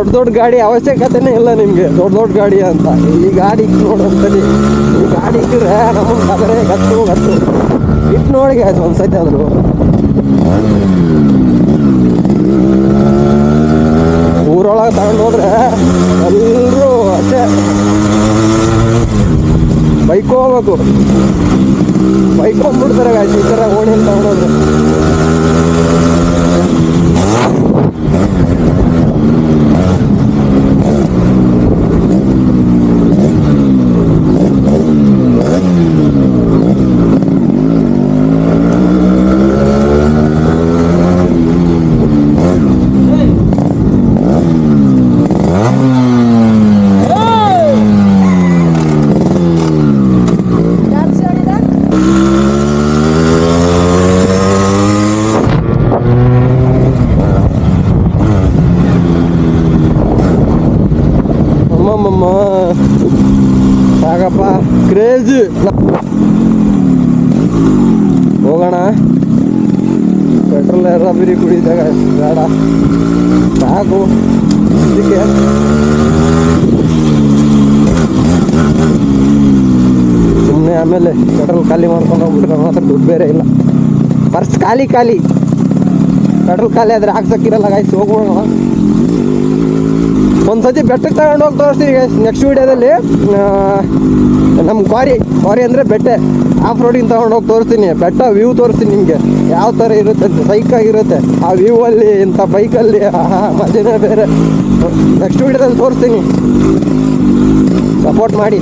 ದೊಡ್ಡ ದೊಡ್ಡ ಗಾಡಿ ಅವಶ್ಯಕತೆನೇ ಇಲ್ಲ ನಿಮಗೆ. ದೊಡ್ಡ ದೊಡ್ಡ ಗಾಡಿ ಅಂತ. ಈ ಗಾಡಿ ಇಟ್ಟು ನೋಡಂತಲ್ಲಿ ಈ ಗಾಡಿ ಇಟ್ಟರೆ ನಮಗೆ ಕದರೆ ಗತ್ತು ಗತ್ತು. ಇಟ್ಟು ನೋಡಿ ಆಯ್ತು ಒಂದ್ಸತಿ ಆದರೂ. ಊರೊಳಗೆ ತಗೊಂಡು ಹೋದ್ರೆ ಎಲ್ಲರೂ ಅಷ್ಟೇ. ಬೈಕ್ ಹೋಗ್ಬೇಕು. ಬೈಕ್ ಹೋಗ್ಬಿಡ್ತಾರೆ ಗಾಡಿ ಈ ಥರ ಓಣಿಯಲ್ಲಿ ತಗೊಂಡೋದ್ರೆ ಅಮ್ಮಮ್ಮಮ್ಮ ಸಾಕಪ್ಪ. ಕ್ರೇಜ್ ಹೋಗೋಣ. ಪೆಟ್ರೋಲ್ ಎಲ್ಲ ಬಿರಿ ಕುಡಿದಾಗ ಬೇಡ. ಸಾಕು. ಇದಕ್ಕೆ. ಸುಮ್ಮನೆ ಆಮೇಲೆ ಪೆಟ್ರೋಲ್ ಖಾಲಿ ಮಾಡ್ಕೊಂಡು ಹೋಗ್ಬಿಟ್ರೆ ಮಾತ್ರ ದುಡ್ಡು ಬೇರೆ ಇಲ್ಲ. ಪರ್ಸ್ ಖಾಲಿ ಖಾಲಿ. ಪೆಟ್ರೋಲ್ ಖಾಲಿ ಆದರೆ ಹಾಕ್ಸಕ್ಕಿರಲ್ಲ ಗಾಯ್ಸ್ ಹೋಗೋಣ ಒಂದು ಸತಿ ಬೆಟ್ಟಕ್ಕೆ ತಗೊಂಡು ಹೋಗಿ ತೋರಿಸ್ತೀವಿ ನೆಕ್ಸ್ಟ್ ವೀಡಿಯೋದಲ್ಲಿ. ನಮ್ಮ ಕ್ವಾರಿ ಕ್ವಾರಿ ಅಂದರೆ ಬೆಟ್ಟೆ. ಆಫ್ ರೋಡಿಂಗ್ ತಗೊಂಡು ಹೋಗಿ ತೋರಿಸ್ತೀನಿ. ಬೆಟ್ಟ ವ್ಯೂ ತೋರಿಸ್ತೀನಿ ನಿಮಗೆ. ಯಾವ ಥರ ಇರುತ್ತೆ ಅಂತ. ಸೈಕಾಗಿರುತ್ತೆ ಆ ವ್ಯೂ ಅಲ್ಲಿ, ಇಂಥ ಬೈಕಲ್ಲಿ ಮಜನೇ ಬೇರೆ. ನೆಕ್ಸ್ಟ್ ವೀಡಿಯೋದಲ್ಲಿ ತೋರಿಸ್ತೀನಿ. ಸಪೋರ್ಟ್ ಮಾಡಿ.